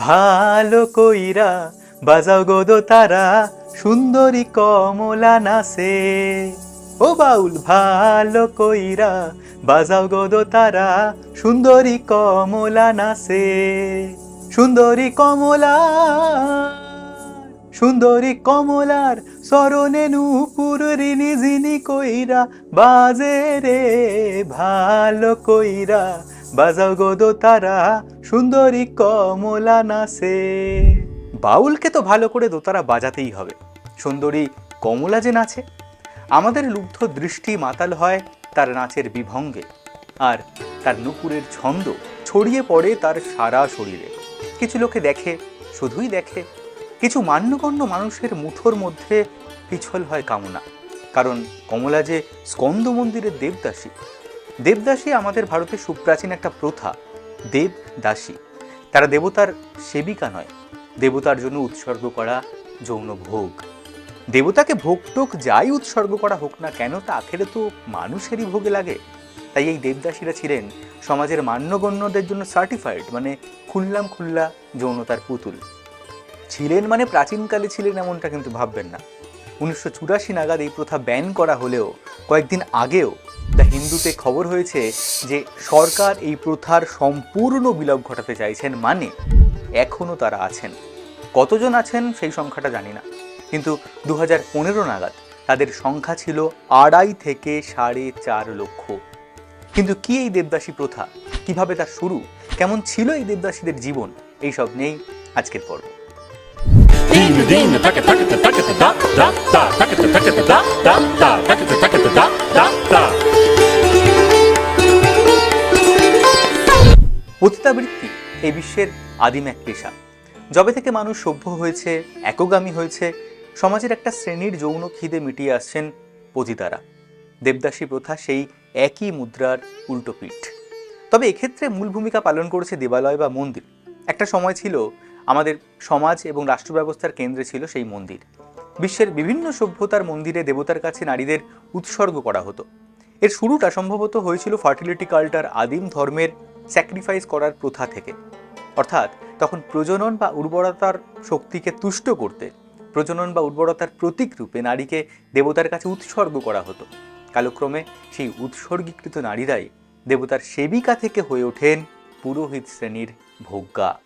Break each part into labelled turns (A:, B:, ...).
A: ভালো কইরা বাজাও গোদো তারা, সুন্দরী কমলা নাচে। ও বাউল, ভালো কইরা বাজাও গোদো তারা, সুন্দরী কমলা নাচে। সুন্দরী কমলা, সুন্দরী কমলার সরণে নূপুর ঋণী জিনি কইরা বাজে রে, ভালো কইরা বাজাও গোদো তারা সুন্দরী কমলা নাচে। বাউলকে তো ভালো করে দোতারা বাজাতেই হবে। সুন্দরী কমলা যে নাচে, আমাদের লুব্ধ দৃষ্টি মাতাল হয় তার নাচের বিভঙ্গে, আর তার নুপুরের ছন্দ ছড়িয়ে পড়ে তার সারা শরীরে। কিছু লোকে দেখে, শুধুই দেখে, কিছু মান্যগণ্য মানুষের মুঠোর মধ্যে পিছল হয় কামনা, কারণ কমলা যে স্কন্দ মন্দিরের দেবদাসী দেবদাসী আমাদের ভারতের সুপ্রাচীন একটা প্রথা দেব দাসী তারা দেবতার সেবিকা নয়, দেবতার জন্য উৎসর্গ করা যৌন ভোগ। দেবতাকে ভোগ টোক যাই উৎসর্গ করা হোক না কেন, তা আখেরে তো মানুষেরই ভোগে লাগে। তাই এই দেবদাসীরা ছিলেন সমাজের মান্যগণ্যদের জন্য সার্টিফাইড মানে খুললাম খুল্লা যৌনতার পুতুল। ছিলেন মানে প্রাচীনকালে ছিলেন এমনটা কিন্তু ভাববেন না। উনিশশো চুরাশি নাগাদ এই প্রথা ব্যান করা হলেও কয়েকদিন আগেও দ্য হিন্দুতে খবর হয়েছে যে সরকার এই প্রথার সম্পূর্ণ বিলোপ ঘটাতে চাইছেন মানে এখনও তারা আছেন। কতজন আছেন সেই সংখ্যাটা জানি না। কিন্তু দু হাজার পনেরো নাগাদ তাদের সংখ্যা ছিল আড়াই থেকে সাড়ে চার লক্ষ। কিন্তু কি এই দেবদাসী প্রথা? কীভাবে তার শুরু? কেমন ছিল এই দেবদাসীদের জীবন? এইসব নেই আজকের পর্ব।
B: Dina dina taka taka ta taka ta da da da taka ta taka ta da da da taka ta taka ta da da da
A: পতিতাবৃত্তি এই বিশ্বের আদিম এক পেশা যবে থেকে মানুষ সভ্য হয়েছে একগামী হয়েছে সমাজের একটা শ্রেণির যৌন খিদে মিটিয়ে আসছেন পতিতারা দেবদাসী প্রথা সেই একই মুদ্রার উল্টো পিঠ তবে এক্ষেত্রে মূল ভূমিকা পালন করেছে দেবালয় বা মন্দির একটা সময় ছিল আমাদের সমাজ এবং রাষ্ট্র ব্যবস্থার কেন্দ্রে ছিল সেই মন্দির। বিশ্বের বিভিন্ন সভ্যতার মন্দিরে দেবতার কাছে নারীদের উৎসর্গ করা হতো। এর শুরুটা সম্ভবত হয়েছিল ফার্টিলিটি কাল্টার আদিম ধর্মের স্যাক্রিফাইস করার প্রথা থেকে। অর্থাৎ তখন প্রজনন বা উর্বরতার শক্তিকে তুষ্ট করতে, প্রজনন বা উর্বরতার প্রতীক রূপে নারীকে দেবতার কাছে উৎসর্গ করা হতো। কালক্রমে সেই উৎসর্গীকৃত নারীরাই দেবতার সেবিকা থেকে হয়ে ওঠেন পুরোহিত শ্রেণির ভোগ্যা।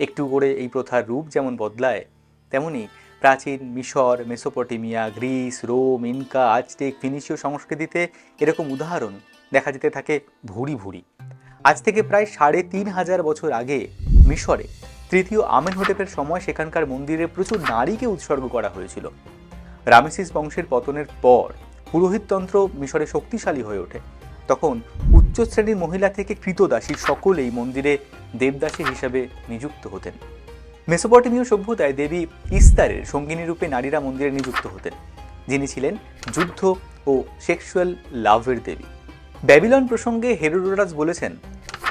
A: একটু করে এই প্রথার রূপ যেমন বদলায়, তেমনি প্রাচীন মিশর, Mesopotamia, Greece, Rome, Inca, Aztec, ফিনিশীয় সংস্কৃতিতে এরকম উদাহরণ দেখা যেতে থাকে ভুরি ভুরি। আজ থেকে প্রায় সাড়ে তিন হাজার বছর আগে মিশরে তৃতীয় আমেন আমেনহোটেপের সময় সেখানকার মন্দিরে প্রচুর নারীকে উৎসর্গ করা হয়েছিল। রামেসিস বংশের পতনের পর পুরোহিততন্ত্র মিশরে শক্তিশালী হয়ে ওঠে। তখন উচ্চ শ্রেণির মহিলা থেকে কৃতদাসী সকলেই মন্দিরে দেবদাসী হিসাবে নিযুক্ত হতেন। মেসোপটেমীয় সভ্যতায় দেবী ইস্তারের সঙ্গিনী রূপে নারীরা মন্দিরে নিযুক্ত হতেন, যিনি ছিলেন যুদ্ধ ও সেক্সুয়াল লাভের দেবী। ব্যাবিলন প্রসঙ্গে হেরোডোরাস বলেছেন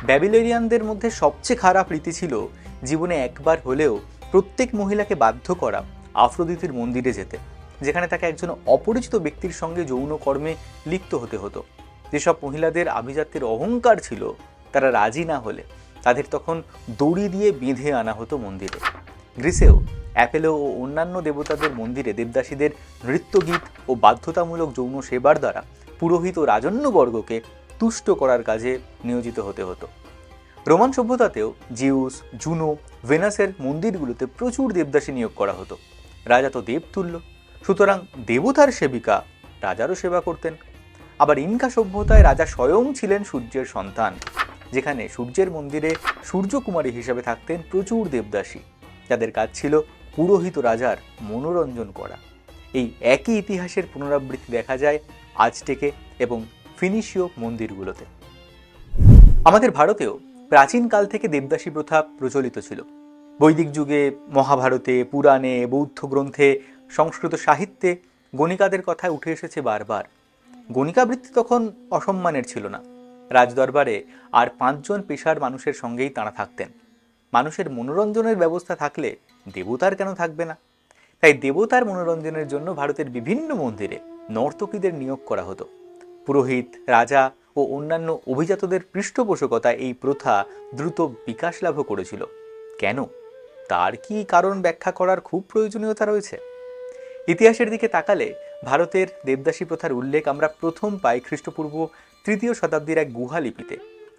A: ব্যাবিলনিয়ানদের মধ্যে সবচেয়ে খারাপ রীতি ছিল জীবনে একবার হলেও প্রত্যেক মহিলাকে বাধ্য করা আফ্রোদিতির মন্দিরে যেতে, যেখানে তাকে একজন অপরিচিত ব্যক্তির সঙ্গে যৌন কর্মে লিপ্ত হতে হতো। যেসব মহিলাদের আভিজাত্যের অহংকার ছিল, তারা রাজি না হলে তাদের তখন দড়ি দিয়ে বেঁধে আনা হতো মন্দিরে। গ্রিসেও, অ্যাপেলো ও অন্যান্য দেবতাদের মন্দিরে দেবদাসীদের নৃত্যগীত ও বাধ্যতামূলক যৌন সেবার দ্বারা পুরোহিত রাজন্যবর্গকে তুষ্ট করার কাজে নিয়োজিত হতে হতো। রোমান সভ্যতাতেও জিউস, জুনো, ভেনাসের মন্দিরগুলোতে প্রচুর দেবদাসী নিয়োগ করা হতো। রাজা তো দেবতুল্য সুতরাং দেবতার সেবিকা রাজারও সেবা করতেন। আবার ইনকা সভ্যতায় রাজা স্বয়ং ছিলেন সূর্যের সন্তান। যেখানে সূর্যের মন্দিরে সূর্যকুমারী হিসেবে থাকতেন প্রচুর দেবদাসী। যাদের কাজ ছিল পুরোহিত রাজার মনোরঞ্জন করা। এই একই ইতিহাসের পুনরাবৃত্তি দেখা যায় আজটেকে এবং ফিনিশীয় মন্দিরগুলোতে। আমাদের ভারতেও প্রাচীনকাল থেকে দেবদাসী প্রথা প্রচলিত ছিল। বৈদিক যুগে মহাভারতে, পুরাণে, বৌদ্ধ গ্রন্থে, সংস্কৃত সাহিত্যে গণিকাদের কথায় উঠে এসেছে বারবার। গণিকাবৃত্তি তখন অসম্মানের ছিল না। রাজদরবারে আর পাঁচজন পেশার মানুষের সঙ্গেই তাঁরা থাকতেন। মানুষের মনোরঞ্জনের ব্যবস্থা থাকলে দেবতার কেন থাকবে না? তাই দেবতার মনোরঞ্জনের জন্য ভারতের বিভিন্ন মন্দিরে নর্তকীদের নিয়োগ করা হতো। পুরোহিত, রাজা ও অন্যান্য অভিজাতদের পৃষ্ঠপোষকতা এই প্রথা দ্রুত বিকাশ লাভ করেছিল। কেন? তার কি কারণ ব্যাখ্যা করার খুব প্রয়োজনীয়তা রয়েছে? ইতিহাসের দিকে তাকালে ভারতের দেবদাসী প্রথার উল্লেখ আমরা প্রথম পাই খ্রিস্টপূর্ব তৃতীয় শতাব্দীর এক গুহা লিপিতে,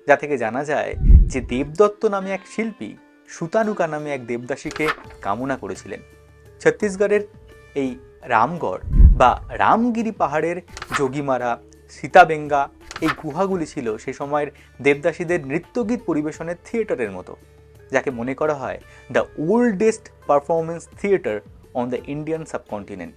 A: যা থেকে জানা যায় যে দেবদত্ত নামে এক শিল্পী সুতানুকা নামে এক দেবদাসীকে কামনা করেছিলেন। ছত্তিশগড়ের এই রামগড় বা রামগিরি পাহাড়ের যোগীমারা সীতাবেঙ্গা এই গুহাগুলি ছিল সে সময়ের দেবদাসীদের নৃত্যগীত পরিবেশনের থিয়েটারের মতো, যাকে মনে করা হয় the oldest performance theatre on the Indian subcontinent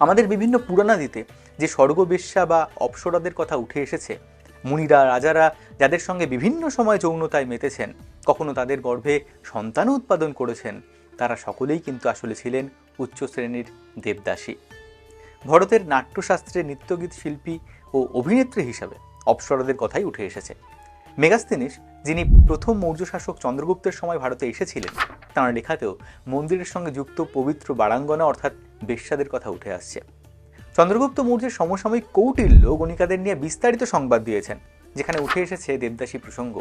A: আমাদের বিভিন্ন পুরাণাদিতে যে স্বর্গবেশ্যা বা অপ্সরাদের কথা উঠে এসেছে, মুনিরা, রাজারা যাদের সঙ্গে বিভিন্ন সময় যৌনতায় মেতেছেন, কখনো তাদের গর্ভে সন্তানও উৎপাদন করেছেন, তারা সকলেই কিন্তু আসলে ছিলেন উচ্চ শ্রেণির দেবদাসী। ভারতের নাট্যশাস্ত্রে নৃত্যগীত শিল্পী ও অভিনেত্রী হিসাবে অপ্সরাদের কথাই উঠে এসেছে। মেগাস্তিনিস, যিনি প্রথম মৌর্য শাসক চন্দ্রগুপ্তের সময় ভারতে এসেছিলেন, তাঁর লেখাতেও মন্দিরের সঙ্গে যুক্ত পবিত্র বারাঙ্গনা অর্থাৎ বেশ্যাদের কথা উঠে আসছে। চন্দ্রগুপ্ত মৌর্যের সমসাময়িক কৌটিল্য গণিকাদের নিয়ে বিস্তারিত সংবাদ দিয়েছেন, যেখানে উঠে এসেছে দেবদাসী প্রসঙ্গ।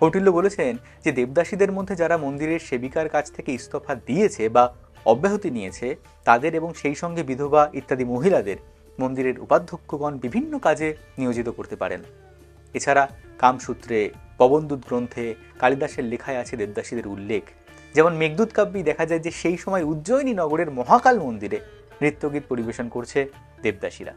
A: কৌটিল্য বলেছেন যে দেবদাসীদের মধ্যে যারা মন্দিরের সেবিকার কাছ থেকে ইস্তফা দিয়েছে বা অব্যাহতি নিয়েছে, তাদের এবং সেই সঙ্গে বিধবা ইত্যাদি মহিলাদের মন্দিরের উপাধ্যক্ষগণ বিভিন্ন কাজে নিয়োজিত করতে পারেন। এছাড়া কামসূত্রে, পবনদূত গ্রন্থে, কালিদাসের লেখায় আছে দেবদাসীদের উল্লেখ। যেমন মেঘদূত কাব্যে দেখা যায় যে সেই সময় উজ্জয়িনী নগরের মহাকাল মন্দিরে নৃত্যগীত পরিবেশন করছে দেবদাসীরা।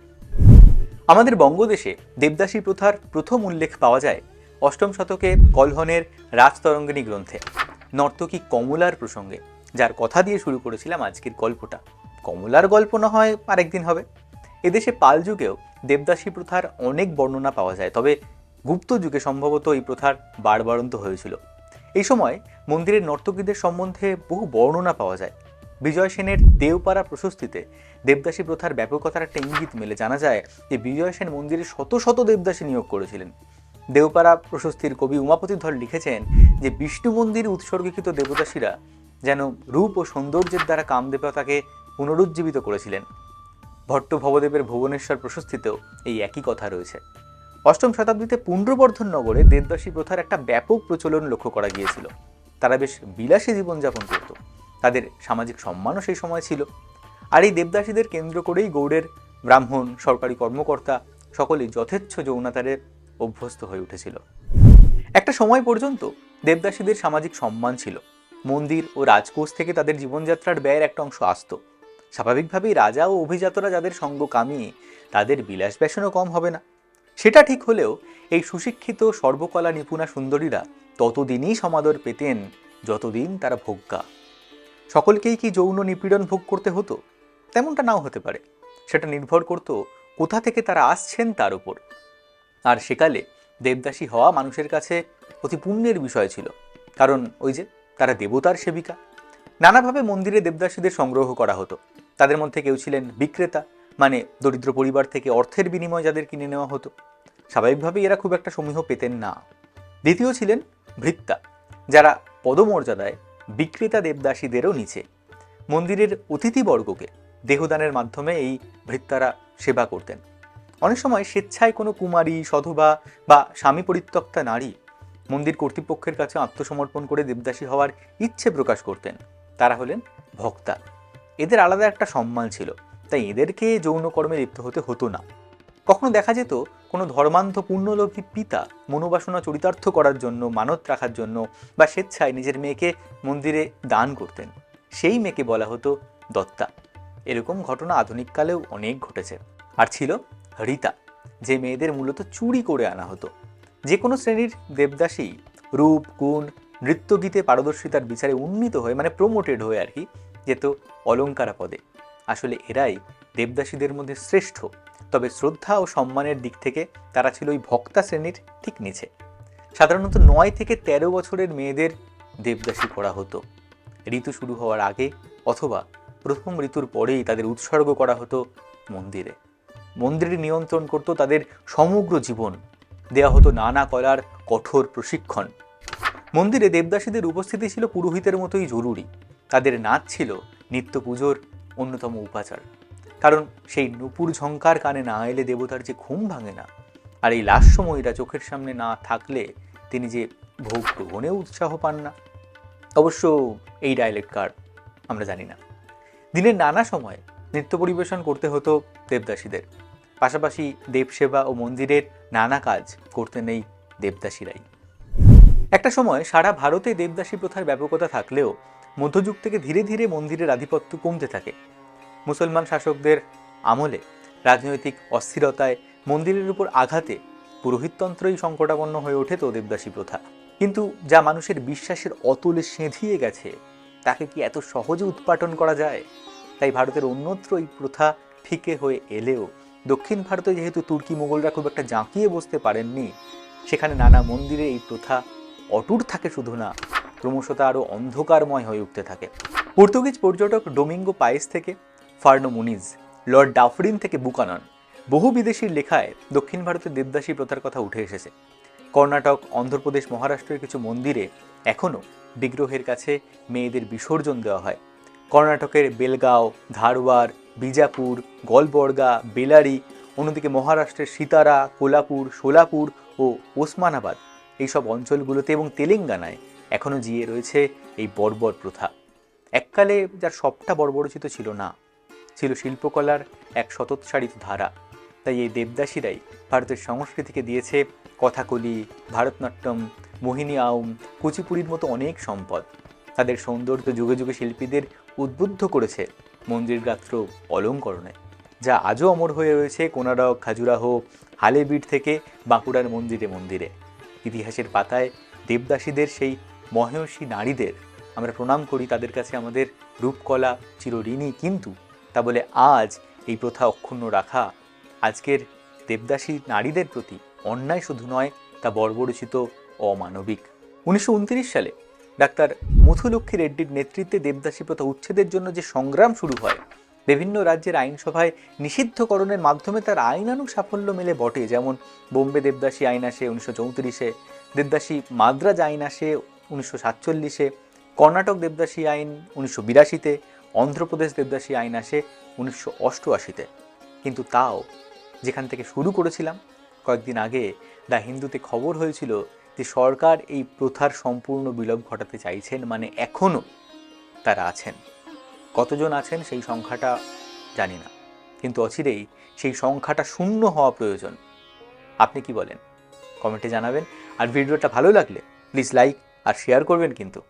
A: আমাদের বঙ্গদেশে দেবদাসী প্রথার প্রথম উল্লেখ পাওয়া যায় অষ্টম শতকে কলহনের রাজতরঙ্গিনী গ্রন্থে। নর্তকী কমলার প্রসঙ্গে, যার কথা দিয়ে শুরু করেছিলাম আজকের গল্পটা। কমলার গল্প না হয় আরেকদিন হবে। এদেশে পাল যুগেও দেবদাসী প্রথার অনেক বর্ণনা পাওয়া যায়, তবে গুপ্ত যুগে সম্ভবত এই প্রথার বাড়বাড়ন্ত হয়েছিল। এই সময় মন্দিরের নর্তকীদের সম্বন্ধে বহু বর্ণনা পাওয়া যায়। বিজয় সেনের দেওপাড়া প্রশস্তিতে দেবদাসী প্রথার ব্যাপকতার একটা ইঙ্গিত মেলে। জানা যায় যে বিজয় সেন মন্দিরে শত শত দেবদাসী নিয়োগ করেছিলেন। দেওপাড়া প্রশস্তির কবি উমাপতি ধর লিখেছেন যে, বিষ্ণু মন্দির উৎসর্গীকৃত দেবদাসীরা যেন রূপ ও সৌন্দর্যের দ্বারা কামদেবতাকে পুনরুজ্জীবিত করেছিলেন। ভট্ট ভবদেবের ভুবনেশ্বর প্রশস্তিতেও এই একই কথা রয়েছে। অষ্টম শতাব্দীতে পুণ্ড্রবর্ধন নগরে দেবদাসী প্রথার একটা ব্যাপক প্রচলন লক্ষ্য করা গিয়েছিল। তারা বেশ বিলাসী জীবনযাপন করত। তাদের সামাজিক সম্মানও সেই সময় ছিল। আর এই দেবদাসীদের কেন্দ্র করেই গৌড়ের ব্রাহ্মণ, সরকারি কর্মকর্তা সকলেই যথেচ্ছ যৌনাতারে অভ্যস্ত হয়ে উঠেছিল। একটা সময় পর্যন্ত দেবদাসীদের সামাজিক সম্মান ছিল। মন্দির ও রাজকোষ থেকে তাদের জীবনযাত্রার ব্যয়ের একটা অংশ আসত। স্বাভাবিকভাবেই রাজা ও অভিজাতরা যাদের সঙ্গ কামিয়ে তাদের বিলাস ব্যসনও কম হবে না। সেটা ঠিক হলেও এই সুশিক্ষিত সর্বকলা নিপুণা সুন্দরীরা ততদিনই সমাদর পেতেন, যতদিন তারা ভোগ্যা। সকলকেই কি যৌন নিপীড়ন ভোগ করতে হতো? তেমনটা নাও হতে পারে। সেটা নির্ভর করত কোথা থেকে তারা আসছেন তার উপর। আর সেকালে দেবদাসী হওয়া মানুষের কাছে অতি পুণ্যের বিষয় ছিল। কারণ ওই যে তারা দেবতার সেবিকা। নানাভাবে মন্দিরে দেবদাসীদের সংগ্রহ করা হতো। তাদের মধ্যে কেউ ছিলেন বিক্রেতা মানে দরিদ্র পরিবার থেকে অর্থের বিনিময়ে যাদের কিনে নেওয়া হতো। স্বাভাবিকভাবেই এরা খুব একটা সমীহ পেতেন না। দ্বিতীয় ছিলেন ভৃত্তা যারা পদমর্যাদায় বিক্রেতা দেবদাসীদেরও নিচে। মন্দিরের অতিথিবর্গকে দেহদানের মাধ্যমে এই ভৃত্তারা সেবা করতেন। অনেক সময় স্বেচ্ছায় কোনো কুমারী, সধবা বা স্বামী পরিত্যক্তা নারী মন্দির কর্তৃপক্ষের কাছে আত্মসমর্পণ করে দেবদাসী হওয়ার ইচ্ছে প্রকাশ করতেন। তারা হলেন ভক্তা। এদের আলাদা একটা সম্মান ছিল, তাই এদেরকে যৌনকর্মে লিপ্ত হতে হতো না। কখনো দেখা যেত কোনো ধর্মান্ধ পুণ্যলোভী পিতা মনোবাসনা চরিতার্থ করার জন্য, মানত রাখার জন্য বা স্বেচ্ছায় নিজের মেয়েকে মন্দিরে দান করতেন। সেই মেয়েকে বলা হতো দত্তা। এরকম ঘটনা আধুনিককালেও অনেক ঘটেছে। আর ছিল রীতা, যে মেয়েদের মূলত চুরি করে আনা হতো। যে কোনো শ্রেণির দেবদাসী রূপ, গুণ, নৃত্যগীতে পারদর্শিতার বিচারে উন্নীত হয়ে মানে প্রমোটেড হয়ে আর কি, যেত অলঙ্কারা পদে আসলে এরাই দেবদাসীদের মধ্যে শ্রেষ্ঠ। তবে শ্রদ্ধা ও সম্মানের দিক থেকে তারা ছিল ওই ভক্তা শ্রেণির ঠিক নিচে। সাধারণত নয় থেকে ১৩ বছরের মেয়েদের দেবদাসী করা হতো। ঋতু শুরু হওয়ার আগে অথবা প্রথম ঋতুর পরেই তাদের উৎসর্গ করা হতো মন্দিরে। মন্দিরে নিয়ন্ত্রণ করত তাদের সমগ্র জীবন। দেয়া হতো নানা কলার কঠোর প্রশিক্ষণ। মন্দিরে দেবদাসীদের উপস্থিতি ছিল পুরোহিতের মতোই জরুরি। তাদের নাচ ছিল নিত্য পুজোর অন্যতম উপাচার। কারণ সেই নুপুর ঝঙ্কার কানে না এলে দেবতার যে ঘুম ভাঙে না। আর এই লাস্যময়ীরা চোখের সামনে না থাকলে তিনি যে ভোগ গ্রহণেও উৎসাহ পান না। অবশ্য এই ডায়ালেক্ট কার, আমরা জানি না। দিনের নানা সময় নৃত্য পরিবেশন করতে হতো দেবদাসীদের। পাশাপাশি দেবসেবা ও মন্দিরের নানা কাজ করতে নেই দেবদাসীরাই। একটা সময় সারা ভারতে দেবদাসী প্রথার ব্যাপকতা থাকলেও মধ্যযুগ থেকে ধীরে ধীরে মন্দিরের আধিপত্য কমতে থাকে। মুসলমান শাসকদের আমলে রাজনৈতিক অস্থিরতায় মন্দিরের উপর আঘাতে পুরোহিততন্ত্রই সংকটাপন্ন হয়ে ওঠে তো দেবদাসী প্রথা। কিন্তু যা মানুষের বিশ্বাসের অতুলে সেঁধিয়ে গেছে, তাকে কি এত সহজে উৎপাটন করা যায়? তাই ভারতের অন্যত্র এই প্রথা ফিকে হয়ে এলেও দক্ষিণ ভারতে যেহেতু তুর্কি মোগলরা খুব একটা জাঁকিয়ে বসতে পারেননি, সেখানে নানা মন্দিরে এই প্রথা অটুট থাকে শুধু না ক্রমশ তা আরও অন্ধকারময় হয়ে উঠতে থাকে। পর্তুগিজ পর্যটক ডোমিঙ্গো পায়েস থেকে ফার্নো মুনিজ, লর্ড ডাফরিন থেকে বুকানন বহু বিদেশির লেখায় দক্ষিণ ভারতের দেবদাসী প্রথার কথা উঠে এসেছে। কর্ণাটক, অন্ধ্রপ্রদেশ, মহারাষ্ট্রের কিছু মন্দিরে এখনও বিগ্রহের কাছে মেয়েদের বিসর্জন দেওয়া হয়। কর্ণাটকের বেলগাঁও ধারওয়ার বিজাপুর, গলবর্গা, বেলারি, অন্যদিকে মহারাষ্ট্রের সিতারা, কোলাপুর, সোলাপুর ও ওসমানাবাদ এইসব অঞ্চলগুলোতে এবং তেলেঙ্গানায় এখনও জিয়ে রয়েছে এই বর্বর প্রথা। এককালে যার সবটা বর্বরচিত ছিল না। ছিল শিল্পকলার এক শতৎসারিত ধারা। তাই এই দেবদাসীরাই ভারতের সংস্কৃতিকে দিয়েছে কথাকলি, ভারতনাট্যম, মোহিনী আউম কুচিপুড়ির মতো অনেক সম্পদ। তাদের সৌন্দর্য যুগে যুগে শিল্পীদের উদ্বুদ্ধ করেছে মন্দির গাত্র অলঙ্করণে, যা আজও অমর হয়ে রয়েছে কোনারক, খাজুরাহো হালেবিট থেকে বাঁকুড়ার মন্দিরে মন্দিরে। ইতিহাসের পাতায় দেবদাসীদের সেই মহেয়সী নারীদের আমরা প্রণাম করি, তাদের কাছে আমাদের রূপকলা চিরঋণী। কিন্তু তা বলে আজ এই প্রথা অক্ষুণ্ণ রাখা আজকের দেবদাসী নারীদের প্রতি অন্যায় শুধু নয়, তা বর্বরচিত অমানবিক। উনিশশো উনত্রিশ সালে ডাক্তার মথুলক্ষ্মী রেড্ডির নেতৃত্বে দেবদাসী প্রথা উচ্ছেদের জন্য যে সংগ্রাম শুরু হয়, বিভিন্ন রাজ্যের আইনসভায় নিষিদ্ধকরণের মাধ্যমে তার আইনানুগ সাফল্য মেলে বটে, যেমন বোম্বে দেবদাসী আইন আসে উনিশশো চৌত্রিশে, দেবদাসী মাদ্রাজ আইন আসে উনিশশো সাতচল্লিশে, কর্ণাটক দেবদাসী আইন উনিশশো বিরাশিতে অন্ধ্রপ্রদেশ দেবদাসী আইন আসে উনিশশো অষ্টআশিতে। কিন্তু তাও, যেখান থেকে শুরু করেছিলাম, কয়েকদিন আগে দ্য হিন্দুতে খবর হয়েছিল যে সরকার এই প্রথার সম্পূর্ণ বিলোপ ঘটাতে চাইছেন মানে এখনও তারা আছেন। কতজন আছেন সেই সংখ্যাটা জানি না। কিন্তু অচিরেই সেই সংখ্যাটা শূন্য হওয়া প্রয়োজন। আপনি কি বলেন? কমেন্টে জানাবেন। আর ভিডিওটা ভালো লাগলে, প্লিজ লাইক আর শেয়ার করবেন কিন্তু।